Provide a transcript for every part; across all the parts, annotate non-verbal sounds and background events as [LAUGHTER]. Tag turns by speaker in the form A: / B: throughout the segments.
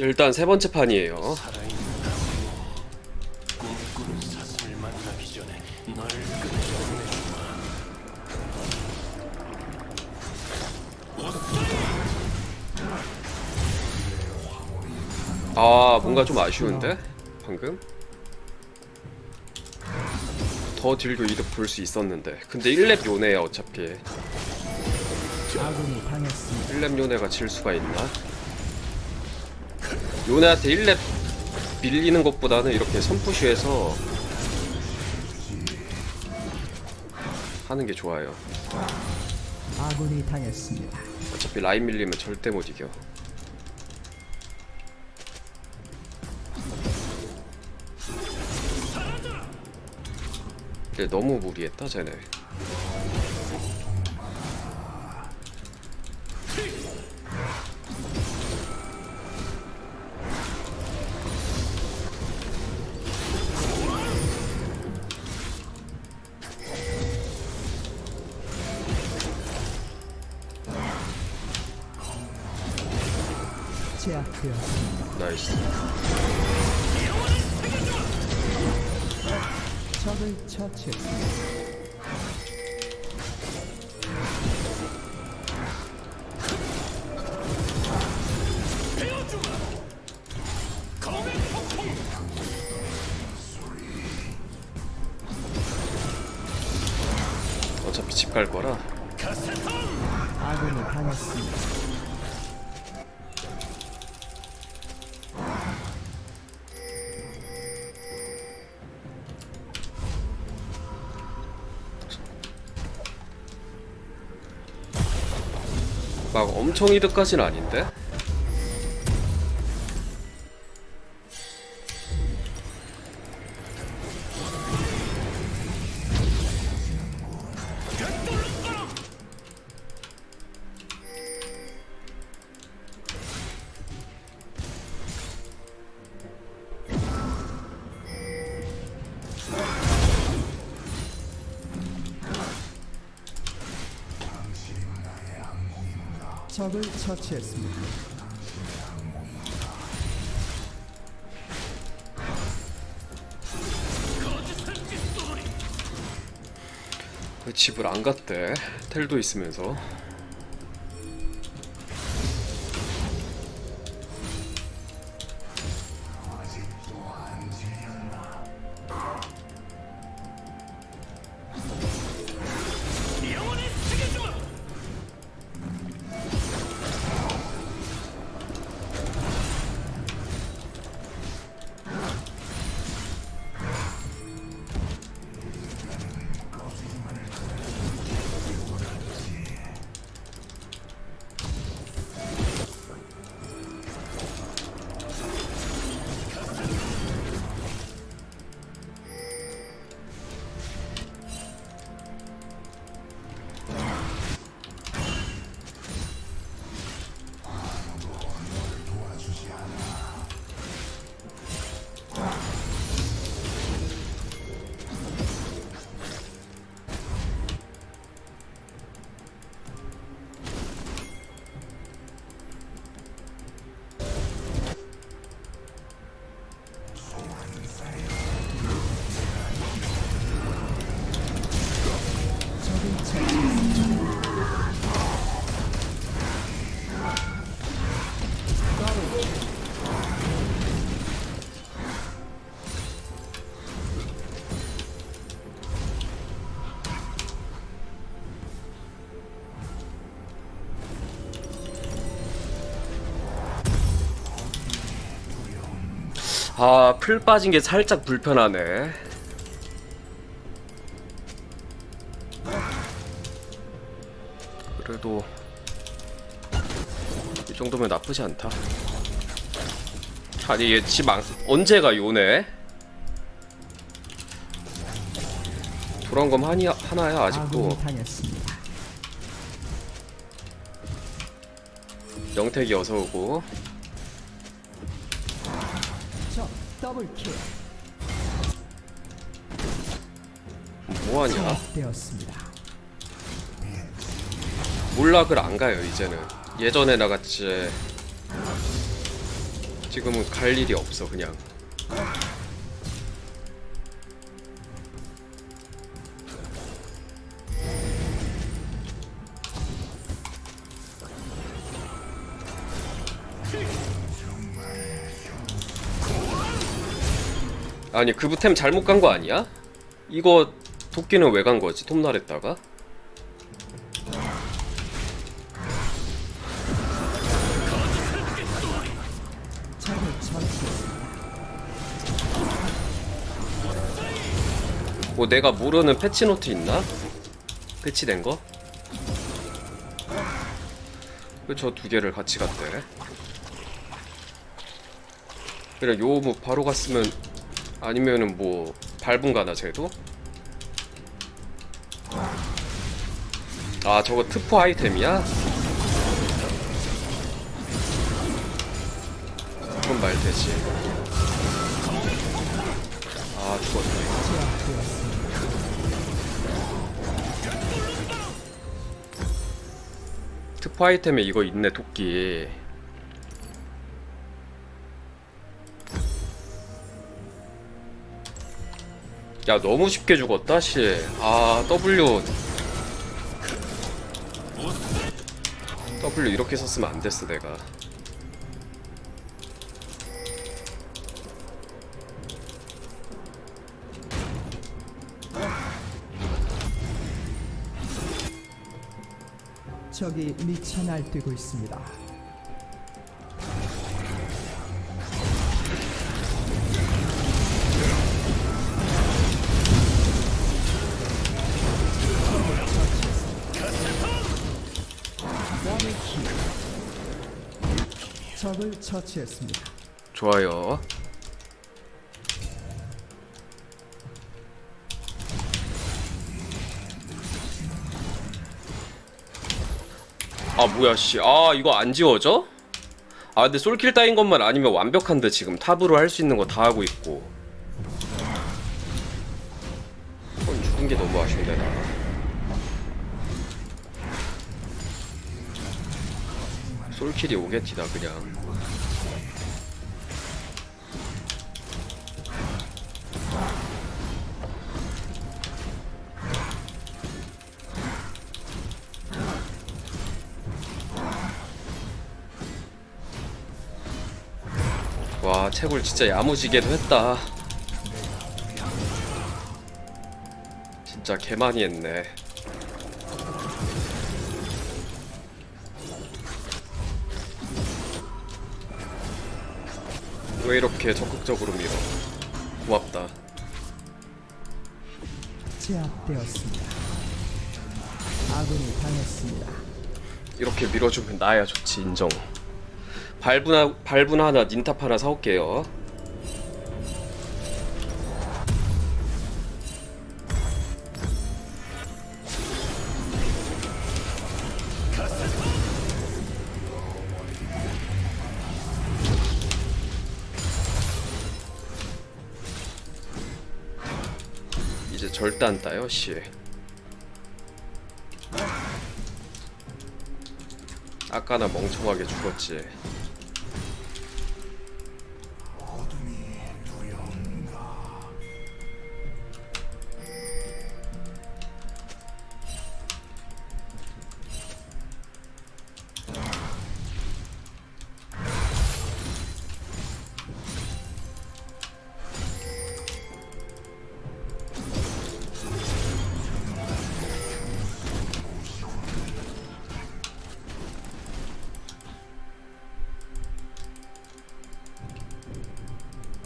A: 일단 세 번째 판이에요.
B: 아
A: 뭔가 좀 아쉬운데 방금 더 딜도 이득 볼 수 있었는데 근데 1렙 요네야 어차피
C: 아군이 당했습니다.
A: 1렙 요네가 질 수가 있나 요네한테 1렙 밀리는 것보다는 이렇게 선푸시해서 하는 게 좋아요.
C: 아군이 당했습니다.
A: 어차피 라인 밀리면 절대 못 이겨. 근데 너무 무리했다 쟤네 어차피 집 갈 거라
C: 아군이 당했습니다.
A: 막 엄청 이득까지는 아닌데
C: 적을 처치했습니다.
A: 왜 집을 안 갔대 텔도 있으면서 아 풀 빠진 게 살짝 불편하네 그래도 이 정도면 나쁘지 않다 아니 얘집 언제가 요네? 돌아온 건 하니, 하나야 아직도
C: 아군이 당했습니다.
A: 영택이 어서 오고 뭐하냐?
C: 되었습니다.
A: 몰락을 안 가요 이제는. 예전에 나같이 지금은 갈 일이 없어 그냥 아니 그부템 잘못 간 거 아니야? 이거 도끼는 왜 간 거지? 톱날했다가? 뭐 내가 모르는 패치노트 있나? 패치된 거? 왜 저 두 개를 같이 갔대? 그래 요 뭐 바로 갔으면 아니면은 뭐 밟은 가나 쟤도? 아 저거 특포 아이템이야? 그건 말 되지 아 죽었네. 특포 아이템에 이거 있네 토끼 야 너무 쉽게 죽었다 씨아 W. W 이렇게 썼으면 안 됐어 내가.
C: 적이 미쳐 날뛰고 있습니다. 적을 처치했습니다.
A: 좋아요 아 뭐야 씨아 이거 안 지워져? 아 근데 솔킬 따인 것만 아니면 완벽한데 지금 탑으로 할 수 있는 거 다 하고 있고 이건 죽은 게 너무 아쉬운데 나 솔킬이 오게티다 그냥. 와 채굴 진짜 야무지게도 했다. 진짜 개 많이 했네 왜 이렇게 적극적으로 밀어 고맙다
C: 제압되었습니다. 아군이 당했습니다.
A: 이렇게 밀어주면 나야 좋지 인정 발분, 하, 발분 하나 닌탑 하나 사올게요 절대 안 따요 씨 아까나 멍청하게 죽었지.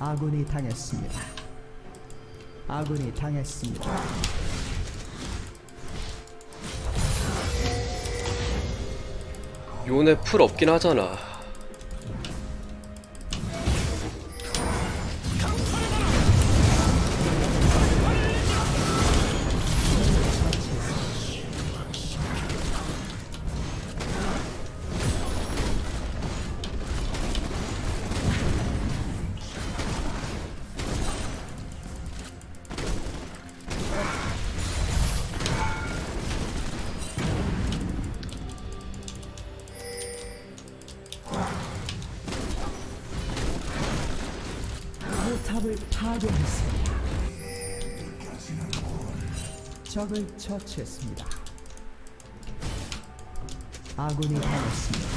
C: 아군이 당했습니다. 아군이 당했습니다.
A: 요네 풀 없긴 하잖아.
C: 적을 처치했습니다. 아군이 당했습니다.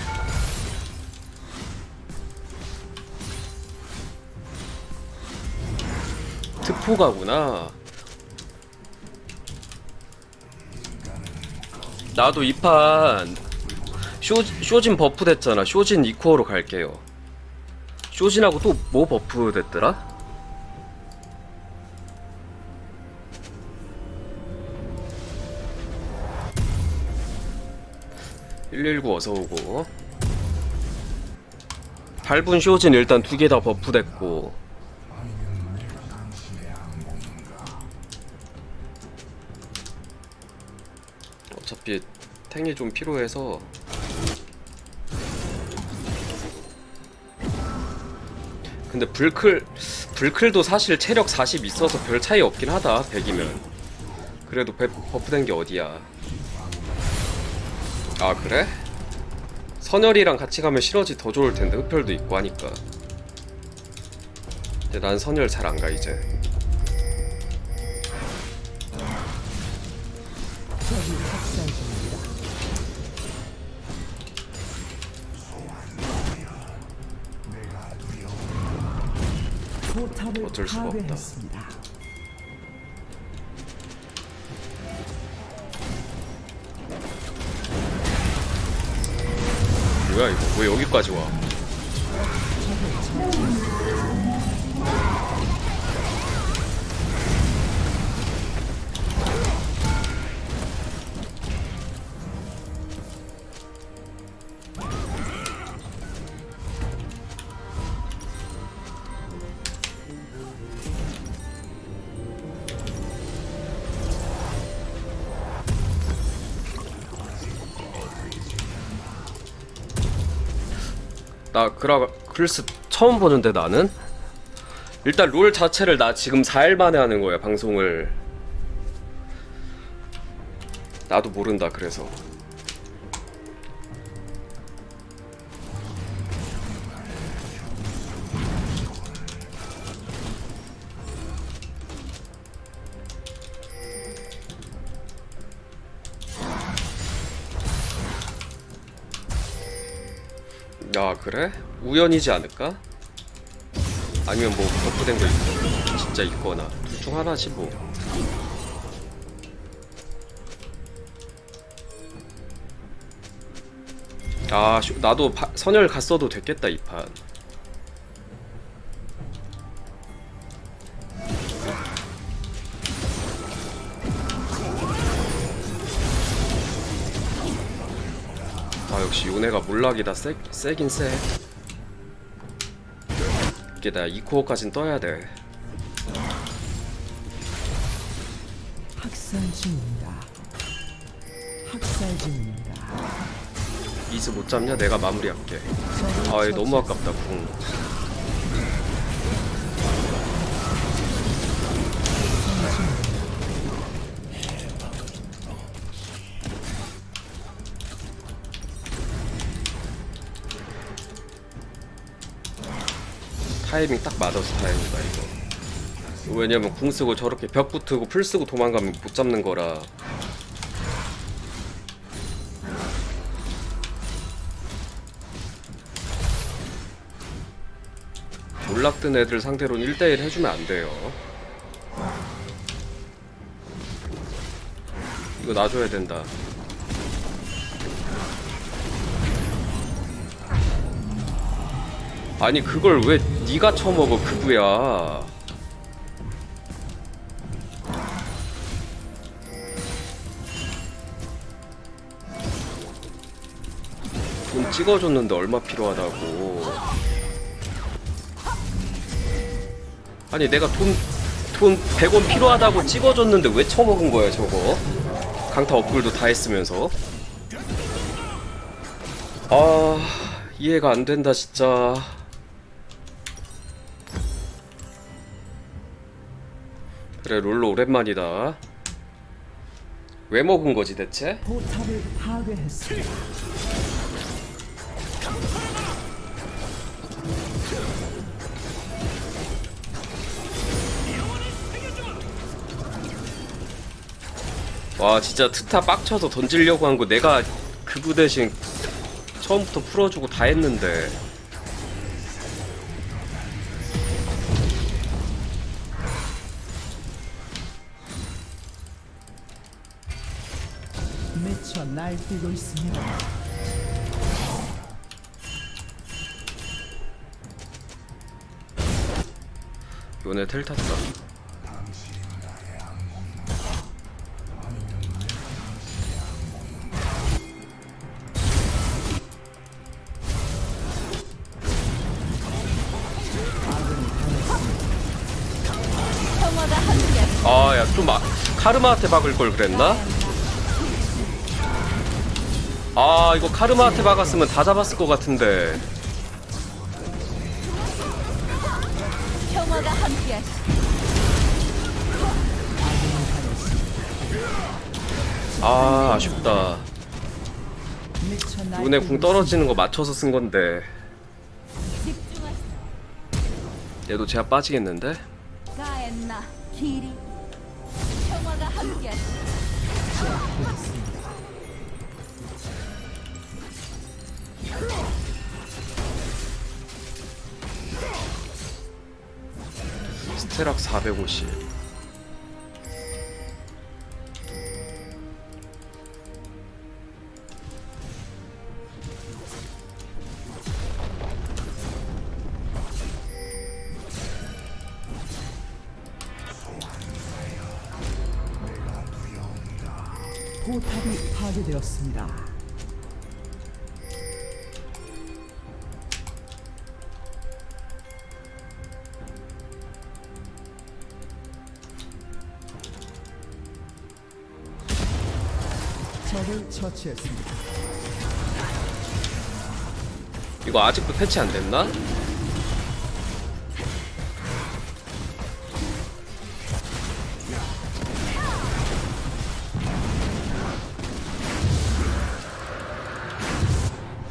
A: 특포가구나. 나도 이판 쇼, 쇼진 버프 됐잖아. 쇼진 이코어로 갈게요. 쇼진하고 또 뭐 버프 됐더라? (119) 어서 오고. 밟은 쇼진 일단 두 개 다 버프 됐고. 어차피 탱이 좀 필요해서. 근데 불클 불클도 사실 체력 40 있어서 별 차이 없긴 하다 100이면. 그래도 배- 버프된 게 어디야 아 그래? 선열이랑 같이 가면 실어지 더 좋을 텐데 흡혈도 있고 하니까 근데 난 선열 잘 안 가 이제 어쩔 수가 없다. 뭐야 이거? 왜 여기까지 와 나 그라 글스 처음 보는데 나는? 일단 롤 자체를 나 지금 4일 만에 하는 거야 방송을. 나도 모른다 그래서 야 그래? 우연이지 않을까? 아니면 뭐 버프된 거 있, 진짜 있거나 둘 중 하나지 뭐 아, 쇼- 나도 바- 선열 갔어도 됐겠다 이 판. 요네가 몰락이다 세, 세긴 세. 이게 나 2코어까진 떠야 돼.
C: 학살 중입니다. 학살 중입니다.
A: 이즈 못 잡냐? 내가 마무리할게.
C: 적을
A: 아, 얘 너무. 아깝다 궁. 타이밍 딱 맞아서 다행이다 이거. 왜냐면 궁 쓰고 저렇게 벽 붙고 풀 쓰고 도망가면 못 잡는 거라. 몰락든 애들 상대로는 1대1 해주면 안 돼요. 이거 놔줘야 된다. 아니 그걸 왜 네가 처먹어 그부야. 돈 찍어줬는데 얼마 필요하다고. 아니 내가 돈, 돈 100원 필요하다고 찍어줬는데 왜 처먹은 거야 저거 강타 업글도 다 했으면서 아 이해가 안 된다 진짜 그래 롤로 오랜만이다 왜 먹은 거지 대체?
C: 포탑을 파괴했어.
A: 와 진짜 트타 빡쳐서 던지려고 한 거 내가 그부 대신 처음부터 풀어주고 다 했는데
C: 미쳐 날뛰고 있습니다.
A: 요네 텔 탔다 아 야 좀 아, 카르마한테 박을 걸 그랬나? 아 이거 카르마한테 박았으면 다 잡았을 것 같은데
D: 평화가 함께하시.
A: 아 아쉽다 눈에 궁 떨어지는 거 맞춰서 쓴 건데
D: 집중하시오.
A: 얘도 제압 빠지겠는데?
D: 가엔나 길이.
A: 스테락 450
C: 포탑이 파괴되었습니다. 적을 처치했습니다.
A: 이거 아직도 패치 안 됐나?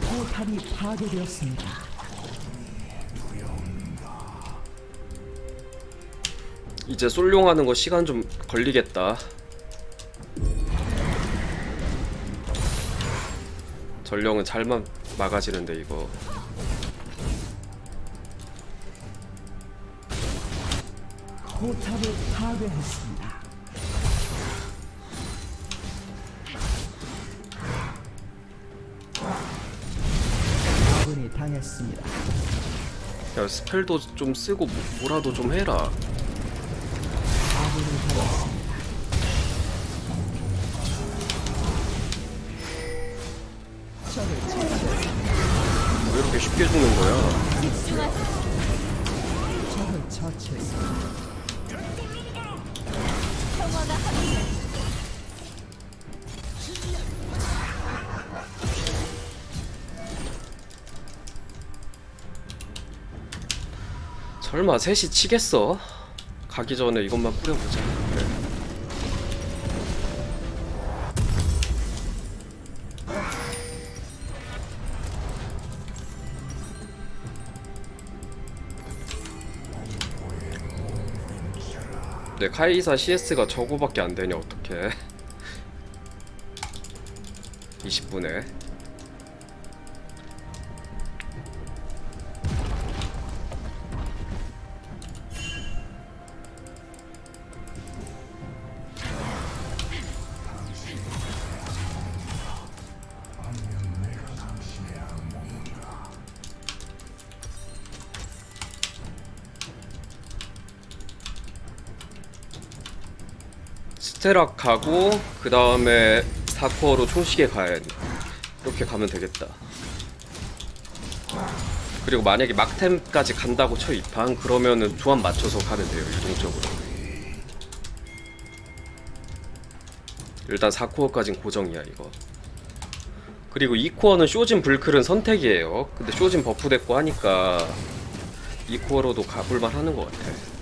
C: 포탑이 파괴되었습니다.
A: 이제 솔룡하는 거 시간 좀 걸리겠다. 전령은 잘만 막아지는데 이거.
C: 포탑을 파괴했습니다. 아군이 당했습니다.
A: 야 스펠도 좀 쓰고 뭐- 뭐라도 좀 해라. 설마 셋이 치겠어? 가기 전에 이것만 뿌려보자. 그래. 내 카이사 CS가 저거밖에 안 되냐 어떡해 [LAUGHS] 20분에 스테락 가고 그 다음에 사코어로 총시계 가야 이렇게 가면 되겠다. 그리고 만약에 막템까지 간다고 쳐 이판 그러면은 조합 맞춰서 가면 돼요 유동적으로. 일단 4코어까진 고정이야 이거. 그리고 2코어는 쇼진 불클은 선택이에요. 근데 쇼진 버프 됐고 하니까 2코어로도 가볼만 하는 것 같아.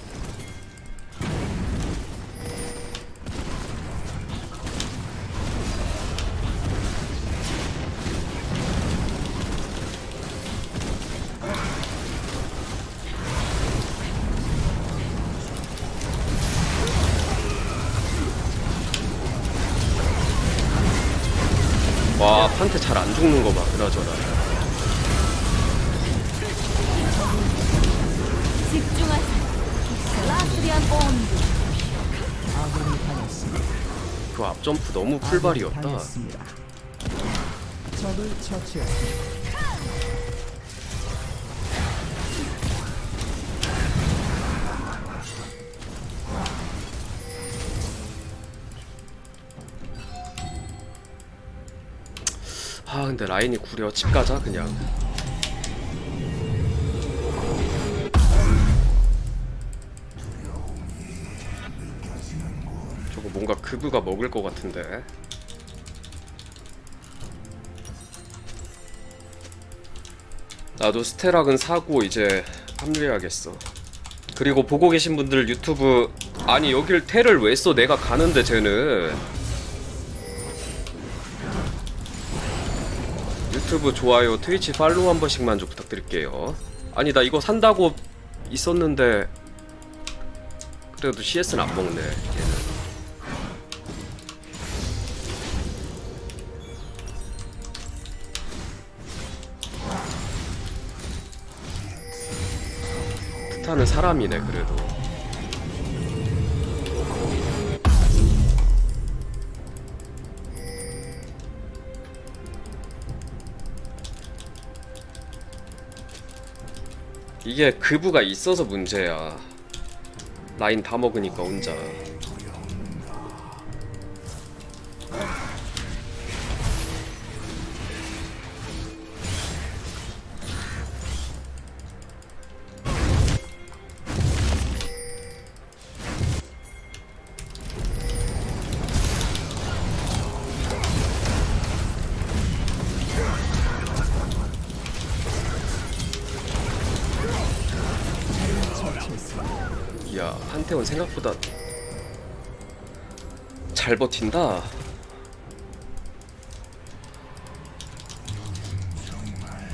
A: 그 앞점프 너무 풀발이었다
C: 당했습니다. 적을 처치했습니다.
A: 아 근데 라인이 구려 집 가자 그냥 그부가 먹을 것 같은데 나도 스테락은 사고 이제 합류해야겠어 그리고 보고 계신 분들 유튜브 아니 여길 테를 왜 써 내가 가는데 쟤는 유튜브 좋아요, 트위치 팔로우 한 번씩만 좀 부탁드릴게요. 아니 나 이거 산다고 있었는데 그래도 CS는 안 먹네. 얘는. 트타는 사람이네 그래도. 이게 그부가 있어서 문제야. 라인 다 먹으니까 혼자. 야 판테온 생각보다 잘 버틴다.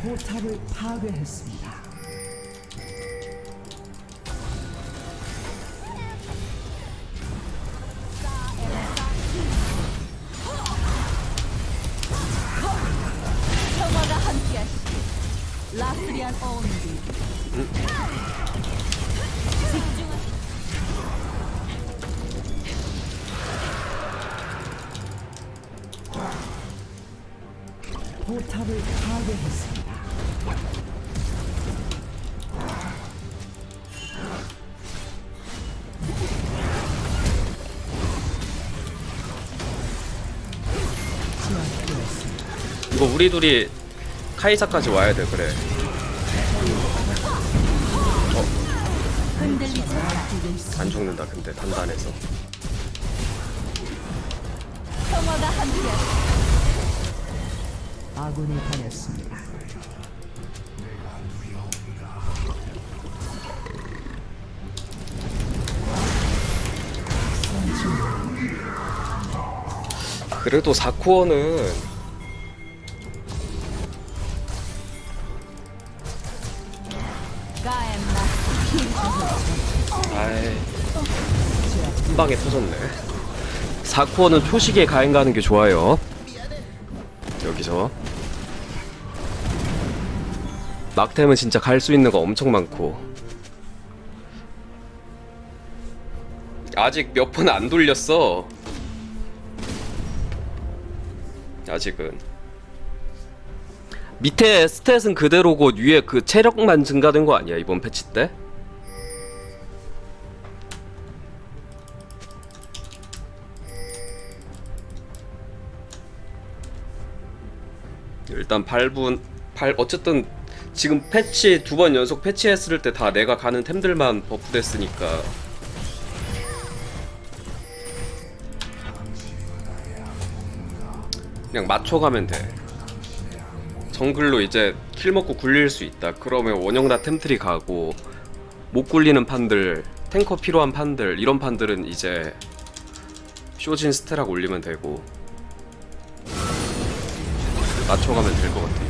C: 포탑을 파괴했습니다. 포탑을 파괴했습니다.
A: 이거 우리 둘이 카이사까지 와야 돼 그래.
D: 흔들리지 마라.
A: 안 죽는다 근데 단단해서.
D: 평화가 함께하시길.
C: 아군이 당했습니다.
A: 그래도 4코어는
D: 가엔나.
A: 아이 한 방에 터졌네. 4코어는 초식에 가행 가는 게 좋아요. 여기서 막템은 진짜 갈 수 있는 거 엄청 많고 아직 몇 번 안 돌렸어. 아직은 밑에 스탯은 그대로고 위에 그 체력만 증가된 거 아니야 이번 패치 때? 일단 8분 8 어쨌든 지금 패치 두 번 연속 패치했을 때 다 내가 가는 템들만 버프됐으니까. 그냥 맞춰가면 돼. 정글로 이제 킬 먹고 굴릴 수 있다. 그러면 원형다 템트리 가고 못 굴리는 판들 탱커 필요한 판들 이런 판들은 이제 쇼진 스테락 올리면 되고. 맞춰가면 될 것 같아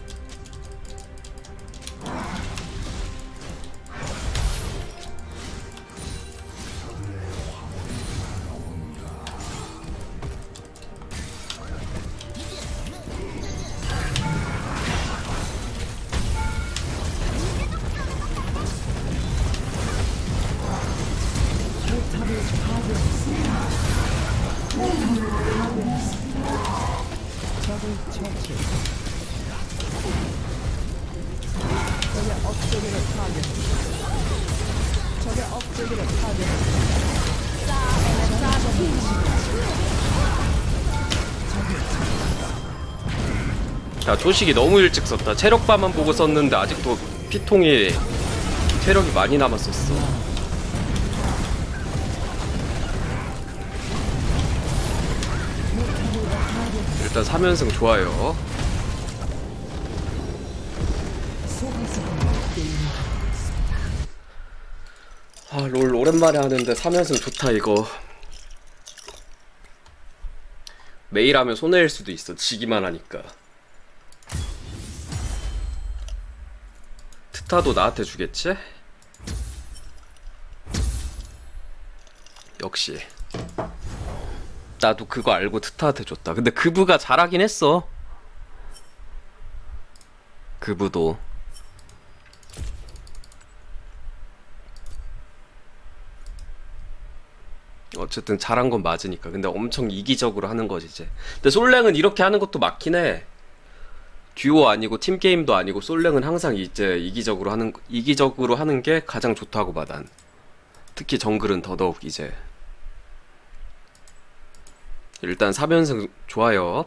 A: 야 조식이 너무 일찍 썼다. 체력바만 보고 썼는데 아직도 피통이 체력이 많이 남았었어. 일단 3연승 좋아요. 아 롤 오랜만에 하는데 3연승 좋다 이거. 매일 하면 손해일 수도 있어 지기만 하니까 트타도 나한테 주겠지? 역시 나도 그거 알고 트타한테 줬다 근데 그부가 잘하긴 했어 그부도 어쨌든 잘한 건 맞으니까. 근데 엄청 이기적으로 하는 거지 이제. 근데 솔랭은 이렇게 하는 것도 맞긴 해. 듀오 아니고 팀 게임도 아니고 솔랭은 항상 이제 이기적으로 하는 이기적으로 하는 게 가장 좋다고 봐 난. 특히 정글은 더더욱 이제. 일단 3연승 좋아요.